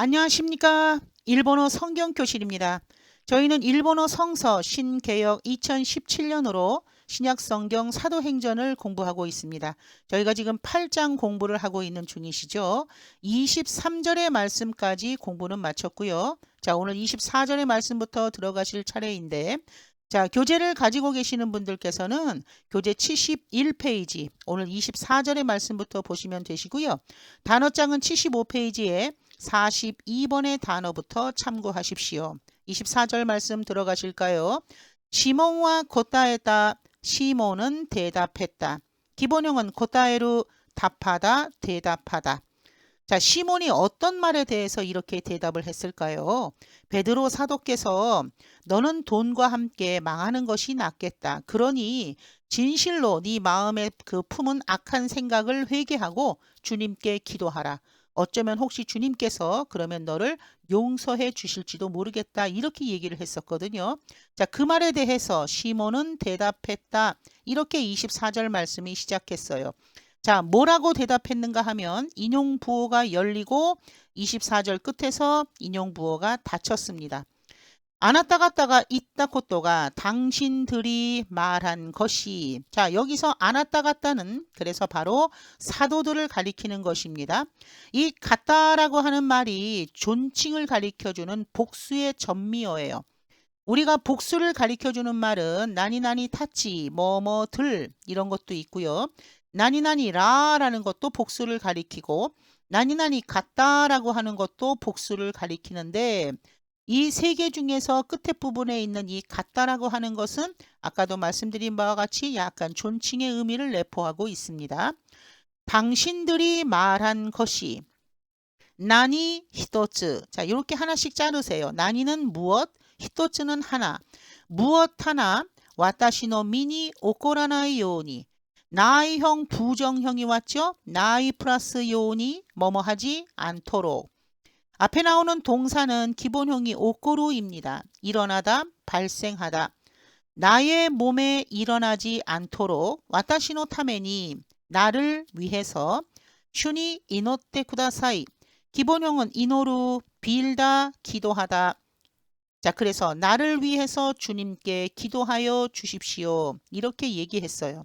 안녕하십니까. 일본어 성경교실입니다. 저희는 일본어 성서 신개역 2017년으로 신약 성경 사도행전을 공부하고 있습니다. 저희가 지금 8장 공부를 하고 있는 중이시죠. 23절의 말씀까지 공부는 마쳤고요. 자, 오늘 24절의 말씀부터 들어가실 차례인데 자, 교재를 가지고 계시는 분들께서는 교재 71페이지, 오늘 24절의 말씀부터 보시면 되시고요. 단어장은 75페이지에 42번의 단어부터 참고하십시오. 24절 말씀 들어가실까요? 시몬과 고따에다 시몬은 대답했다. 기본형은 고따에루 답하다, 대답하다. 자, 시몬이 어떤 말에 대해서 이렇게 대답을 했을까요? 베드로 사도께서 너는 돈과 함께 망하는 것이 낫겠다. 그러니 진실로 네 마음에 그 품은 악한 생각을 회개하고 주님께 기도하라. 어쩌면 혹시 주님께서 그러면 너를 용서해 주실지도 모르겠다. 이렇게 얘기를 했었거든요. 자, 그 말에 대해서 시몬은 대답했다. 이렇게 24절 말씀이 시작했어요. 자, 뭐라고 대답했는가 하면 인용 부호가 열리고 24절 끝에서 인용 부호가 닫혔습니다. 안았다 갔다가 있다 코또가 당신들이 말한 것이 자 여기서 안았다 갔다는 그래서 바로 사도들을 가리키는 것입니다. 이 갔다라고 하는 말이 존칭을 가리켜주는 복수의 전미어예요. 우리가 복수를 가리켜주는 말은 나니나니 타치 뭐뭐들 이런 것도 있고요. 나니나니라라는 것도 복수를 가리키고 나니나니 같다라고 하는 것도 복수를 가리키는데 이 세 개 중에서 끝에 부분에 있는 이 같다라고 하는 것은 아까도 말씀드린 바와 같이 약간 존칭의 의미를 내포하고 있습니다. 당신들이 말한 것이 나니 히토츠 자 이렇게 하나씩 자르세요. 나니는 무엇, 히토츠는 하나. 무엇 하나 와타시노 미니 오코라나이 요니 나이형 부정형이 왔죠? 나이 플러스 요니 뭐뭐 하지 않도록. 앞에 나오는 동사는 기본형이 오코루입니다. 일어나다, 발생하다. 나의 몸에 일어나지 않도록 와타시노 타메니 나를 위해서 슈니 이노테 쿠다사이 기본형은 이노루 빌다 기도하다 자 그래서 나를 위해서 주님께 기도하여 주십시오 이렇게 얘기했어요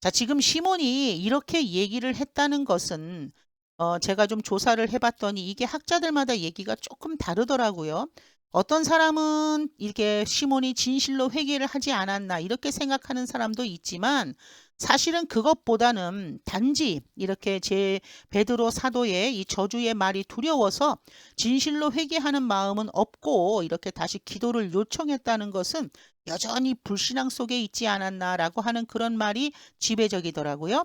자, 지금 시몬이 이렇게 얘기를 했다는 것은 어, 제가 좀 조사를 해봤더니 이게 학자들마다 얘기가 조금 다르더라고요. 어떤 사람은 이렇게 시몬이 진실로 회개를 하지 않았나 이렇게 생각하는 사람도 있지만 사실은 그것보다는 단지 이렇게 제 베드로 사도의 이 저주의 말이 두려워서 진실로 회개하는 마음은 없고 이렇게 다시 기도를 요청했다는 것은 여전히 불신앙 속에 있지 않았나라고 하는 그런 말이 지배적이더라고요.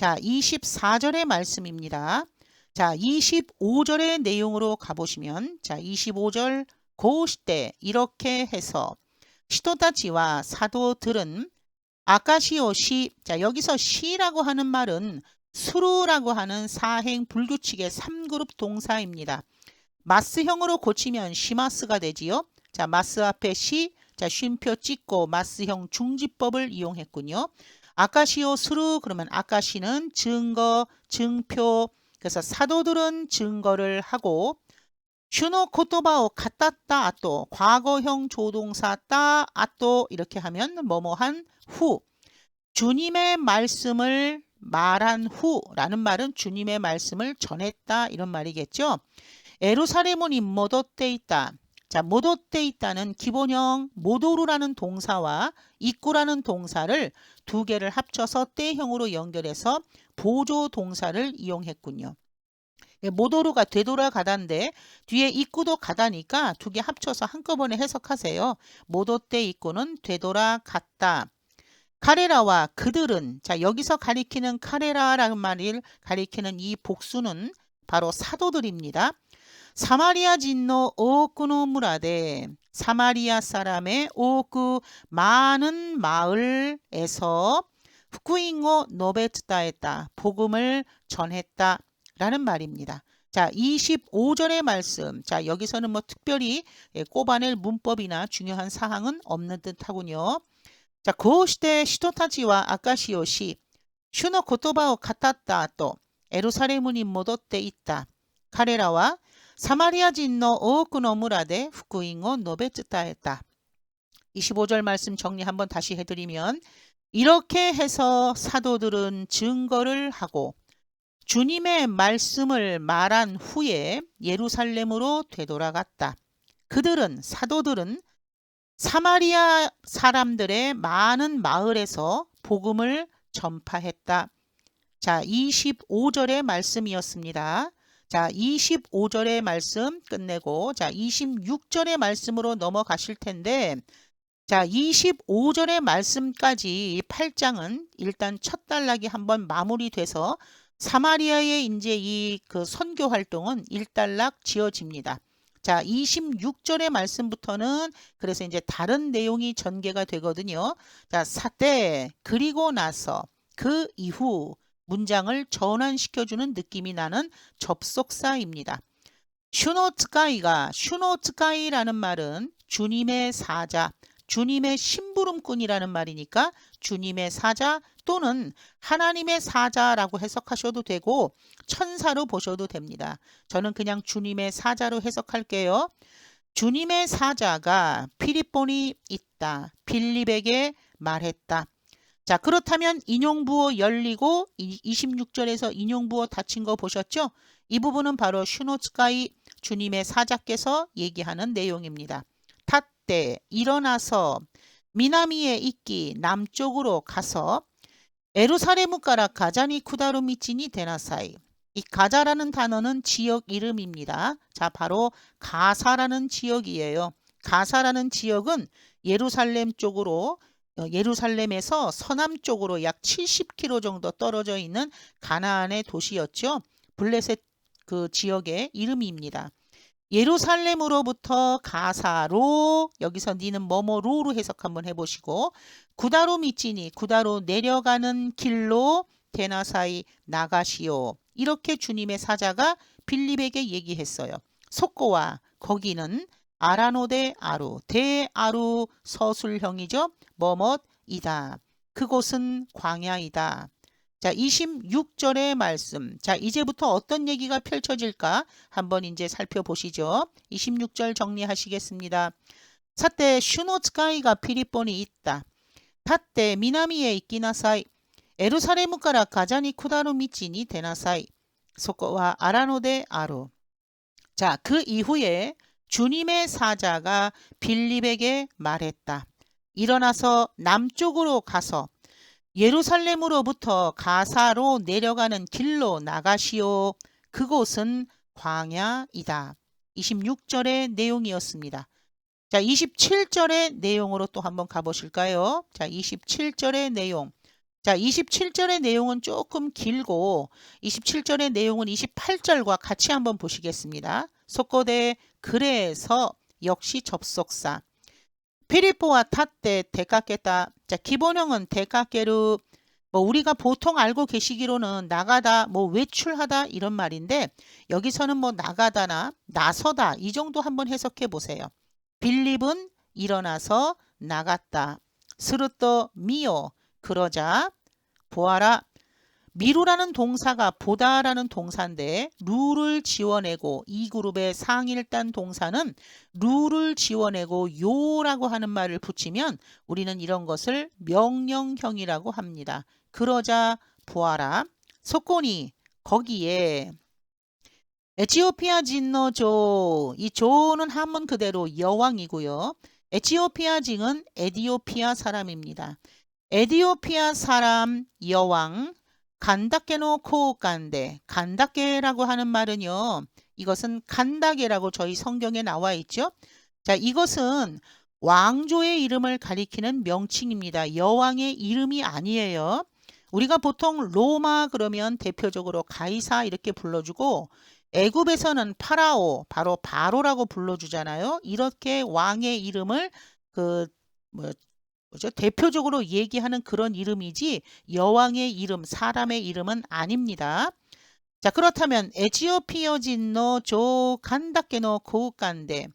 자, 24절의 말씀입니다. 자, 25절의 내용으로 가보시면, 자, 25절 고시때 이렇게 해서 시도다치와 사도들은 아카시오 시, 자, 여기서 시라고 하는 말은 수루라고 하는 사행 불규칙의 3그룹 동사입니다. 마스형으로 고치면 시마스가 되지요. 자, 마스 앞에 시, 자, 쉼표 찍고 마스형 중지법을 이용했군요. 아까시오 수루 그러면 아까시는 증거, 증표. 그래서 사도들은 증거를 하고 슈노 코토바오 갖다따 아또 과거형 조동사 따 아또 이렇게 하면 뭐뭐한 후 주님의 말씀을 말한 후라는 말은 주님의 말씀을 전했다 이런 말이겠죠. 에루살렘은 임모도 때 있다. 자, 모도때 있다는 기본형 모도루라는 동사와 입구라는 동사를 두 개를 합쳐서 때형으로 연결해서 보조 동사를 이용했군요. 예, 모도루가 되돌아 가다인데 뒤에 입구도 가다니까 두 개 합쳐서 한꺼번에 해석하세요. 모도때 입구는 되돌아 갔다. 카레라와 그들은 자 여기서 가리키는 카레라라는 말을 가리키는 이 복수는 바로 사도들입니다. 마을에서 후쿠잉오 노베 츠다했다. 복음을 전했다. 라는 말입니다. 자, 25절의 말씀. 자, 여기서는 뭐 특별히 예, 꼽아낼 문법이나 중요한 사항은 없는 듯 하군요. 자, 고시대 시도타지와 아카시오시 슈노 고토바오 카타타 또 에루살렘이 모도때 있다. 카레라와 후쿠잉오 노베츠다했다. 25절 말씀 정리 한번 다시 해드리면 이렇게 해서 사도들은 증거를 하고 주님의 말씀을 말한 후에 예루살렘으로 되돌아갔다. 그들은 사도들은 사마리아 사람들의 많은 마을에서 복음을 전파했다. 자, 25절의 말씀이었습니다. 자, 25절의 말씀 끝내고 자, 26절의 말씀으로 넘어가실 텐데 자, 25절의 말씀까지 이 8장은 일단 첫 단락이 한번 마무리돼서 사마리아의 이제 이 그 선교 활동은 일단락 지어집니다. 자, 26절의 말씀부터는 그래서 이제 다른 내용이 전개가 되거든요. 자, 사때 그리고 나서 그 이후 문장을 전환시켜주는 느낌이 나는 접속사입니다. 슈노츠카이가 슈노츠카이라는 말은 주님의 사자, 주님의 심부름꾼이라는 말이니까 주님의 사자 또는 하나님의 사자라고 해석하셔도 되고 천사로 보셔도 됩니다. 저는 그냥 주님의 사자로 해석할게요. 주님의 사자가 피리폰이 있다. 빌립에게 말했다. 자, 그렇다면 인용부호 열리고 26절에서 인용부호 닫힌 거 보셨죠? 이 부분은 바로 슈노츠카이 주님의 사자께서 얘기하는 내용입니다. 탓때 일어나서 미나미에 있기 남쪽으로 가서 에루사레무가라 가자니 쿠다루 미치니 데나사이 이 가자라는 단어는 지역 이름입니다. 자, 바로 가사라는 지역이에요. 가사라는 지역은 예루살렘 쪽으로 어, 예루살렘에서 서남 쪽으로 약 70km 정도 떨어져 있는 가나안의 도시였죠. 블레셋 그 지역의 이름입니다. 예루살렘으로부터 가사로 여기서 니는 뭐뭐로로 해석 한번 해보시고 구다로 미치니 구다로 내려가는 길로 대나사이 나가시오. 이렇게 주님의 사자가 빌립에게 얘기했어요. 속고와 거기는 아라노데 아루 대아루 서술형이죠. 뭐뭇이다. 그곳은 광야이다. 자, 26절의 말씀. 자, 이제부터 어떤 얘기가 펼쳐질까 한번 이제 살펴보시죠. 26절 정리하시겠습니다. 사때 슈노츠카이가 피리폰이 있다. 타때 미나미에 있기나사이. 에루사레무카라 가자니 쿠다루 미치니 데나사이. 소코와 아라노데 아루. 자, 그 이후에 주님의 사자가 빌립에게 말했다. 일어나서 남쪽으로 가서 예루살렘으로부터 가사로 내려가는 길로 나가시오. 그곳은 광야이다. 26절의 내용이었습니다. 자, 27절의 내용으로 또 한번 가보실까요? 자, 27절의 내용. 자, 27절의 내용은 조금 길고 27절의 내용은 28절과 같이 한번 보시겠습니다. 속고대 그래서 역시 접속사. 피리포와 탓때 대깎겠다. 자, 기본형은 대깎게르 뭐 우리가 보통 알고 계시기로는 나가다, 뭐 외출하다 이런 말인데 여기서는 뭐 나가다나 나서다 이 정도 한번 해석해 보세요. 빌립은 일어나서 나갔다. 스르떠 미오 그러자 보아라 미루라는 동사가 보다라는 동사인데 룰을 지워내고 이 그룹의 상일단 동사는 룰을 지워내고 요라고 하는 말을 붙이면 우리는 이런 것을 명령형이라고 합니다. 그러자 보아라 속곤이 거기에 에티오피아 진노조 이 조는 한문 그대로 여왕이고요. 에티오피아 징은 에디오피아 사람입니다. 에디오피아 사람 여왕 간다케노 코간데 간다케라고 하는 말은요. 이것은 간다게라고 저희 성경에 나와 있죠. 자, 이것은 왕조의 이름을 가리키는 명칭입니다. 여왕의 이름이 아니에요. 우리가 보통 로마 그러면 대표적으로 가이사 이렇게 불러주고 애굽에서는 파라오, 바로 바로라고 불러주잖아요. 이렇게 왕의 이름을 그 뭐, 뭐죠? 대표적으로 얘기하는 그런 이름이지 여왕의 이름, 사람의 이름은 아닙니다. 자 그렇다면 에지오피어진노 조 간다케노 고간데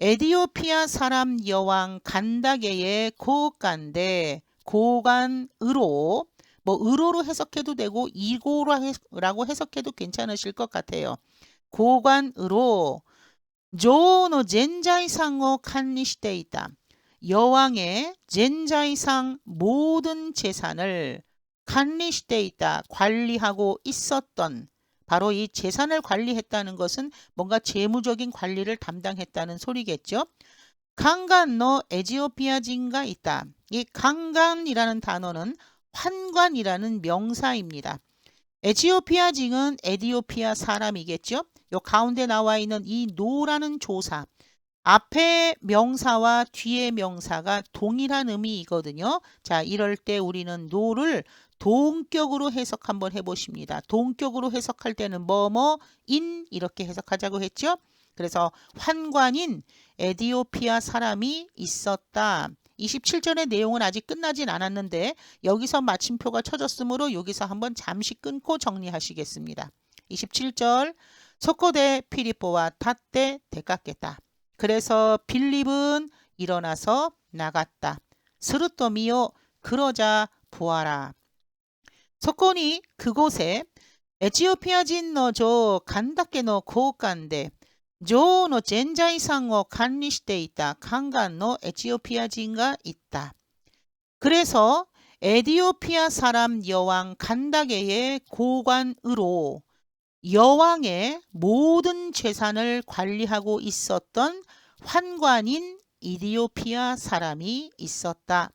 에디오피아 사람 여왕 간다게의 고간데 고간으로 뭐 의로로 해석해도 되고 이고라고 해석해도 괜찮으실 것 같아요. 고관으로 조노 젠자이상を 칸니시대 있다. 여왕의 젠자이상 모든 재산을 칸리시대 있다. 관리하고 있었던 바로 이 재산을 관리했다는 것은 뭔가 재무적인 관리를 담당했다는 소리겠죠. 강간노 에지오피아 진가 있다. 이 강간이라는 단어는 환관이라는 명사입니다. 에티오피아 징은 에디오피아 사람이겠죠. 요 가운데 나와 있는 이 노라는 조사. 앞에 명사와 뒤에 명사가 동일한 의미이거든요. 자, 이럴 때 우리는 노를 동격으로 해석 한번 해보십니다. 동격으로 해석할 때는 뭐뭐 인 이렇게 해석하자고 했죠. 그래서 환관인 에디오피아 사람이 있었다. 27절의 내용은 아직 끝나진 않았는데 여기서 마침표가 쳐졌으므로 여기서 한번 잠시 끊고 정리하시겠습니다. 27절 소코데 피리포와 탓대 대깎겠다. 그래서 빌립은 일어나서 나갔다. 스루토미요 그러자 보아라. 석권이 그곳에 에티오피아진 노조 간다케 노 고관데 조노 젠자이상을 관리して 있다. 강간노 에티오피아진가 있다. 그래서 에디오피아 사람 여왕 간다게의 고관으로 여왕의 모든 재산을 관리하고 있었던 환관인 이디오피아 사람이 있었다.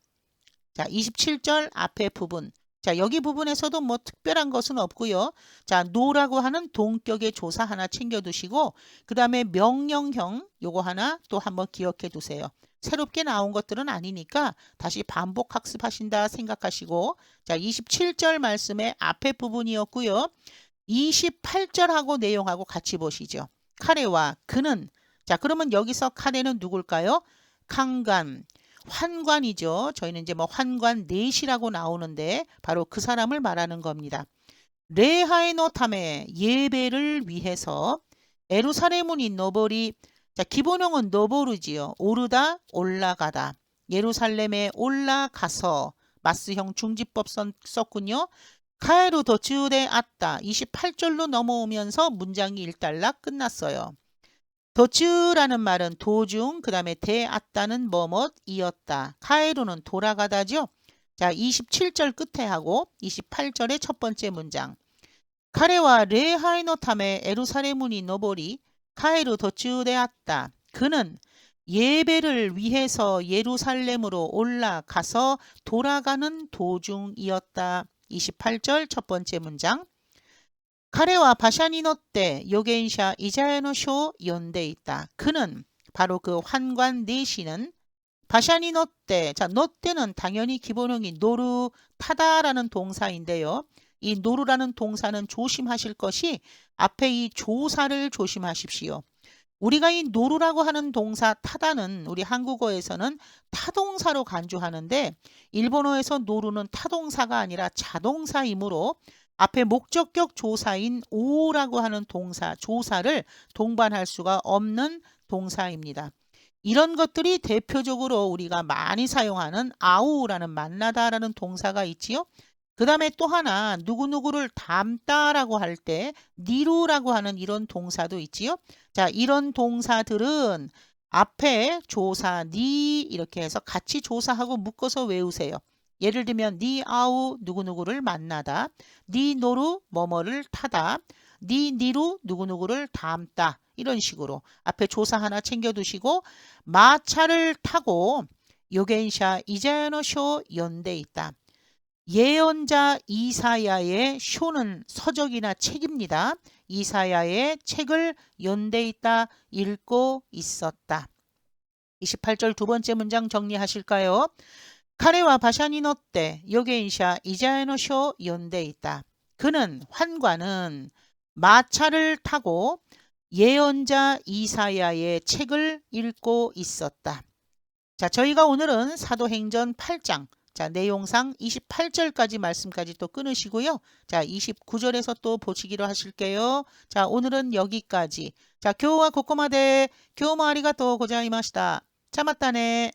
자, 27절 앞에 부분. 자, 여기 부분에서도 뭐 특별한 것은 없고요. 자, 노라고 하는 동격의 조사 하나 챙겨 두시고 그 다음에 명령형 요거 하나 또 한번 기억해 두세요. 새롭게 나온 것들은 아니니까 다시 반복 학습하신다 생각하시고 자, 27절 말씀의 앞에 부분이었고요. 28절하고 내용하고 같이 보시죠. 카레와 그는 자, 그러면 여기서 카레는 누굴까요? 캉간 환관이죠. 저희는 이제 뭐 환관 넷이라고 나오는데 바로 그 사람을 말하는 겁니다. 레하이노탐의 예배를 위해서 에루살레문이 너버리 자 기본형은 너버르지요. 오르다 올라가다 예루살렘에 올라가서 마스형 중지법 썼군요. 카에루 더즈데 아따 28절로 넘어오면서 문장이 일단락 끝났어요. 도츠라는 말은 도중, 그 다음에 대았다는 뭐뭇 이었다. 카에루는 돌아가다죠. 자, 27절 끝에 하고 28절의 첫 번째 문장. 카레와 레하이노탐의 에루사레문이 너보리 카에루 도츠되었다. 그는 예배를 위해서 예루살렘으로 올라가서 돌아가는 도중이었다. 28절 첫 번째 문장 카레와 바샤니노때 요게인샤 이자야노쇼 연대 있다. 그는 바로 그 환관 내시는 바샤니노때 자 노때는 당연히 기본형이 노루 타다라는 동사인데요. 이 노루라는 동사는 조심하실 것이 앞에 이 조사를 조심하십시오. 우리가 이 노루라고 하는 동사 타다는 우리 한국어에서는 타동사로 간주하는데 일본어에서 노루는 타동사가 아니라 자동사이므로 앞에 목적격 조사인 오라고 하는 동사, 조사를 동반할 수가 없는 동사입니다. 이런 것들이 대표적으로 우리가 많이 사용하는 아우라는 만나다라는 동사가 있지요. 그 다음에 또 하나 누구누구를 닮다라고 할 때 니루라고 하는 이런 동사도 있지요. 자, 이런 동사들은 앞에 조사 니 이렇게 해서 같이 조사하고 묶어서 외우세요. 예를 들면 니 아우 누구누구를 만나다 니 노루 뭐뭐를 타다 니 니루 누구누구를 닮다 이런 식으로 앞에 조사 하나 챙겨두시고 마차를 타고 요겐샤 이자야노쇼 연대 있다. 예언자 이사야의 쇼는 서적이나 책입니다. 이사야의 책을 연대 있다 읽고 있었다. 28절 두 번째 문장 정리하실까요? 카레와 바샤니노 때 요게인샤 이자에노쇼 연대 있다. 그는 환관은 마차를 타고 예언자 이사야의 책을 읽고 있었다. 자, 저희가 오늘은 사도행전 8장 자, 내용상 28절까지 말씀까지 또 끊으시고요. 자, 29절에서 또 보시기로 하실게요. 자, 오늘은 여기까지. 자, 교우와 고코마데 교우마 아리가 또 고자이마시다. 참았다네.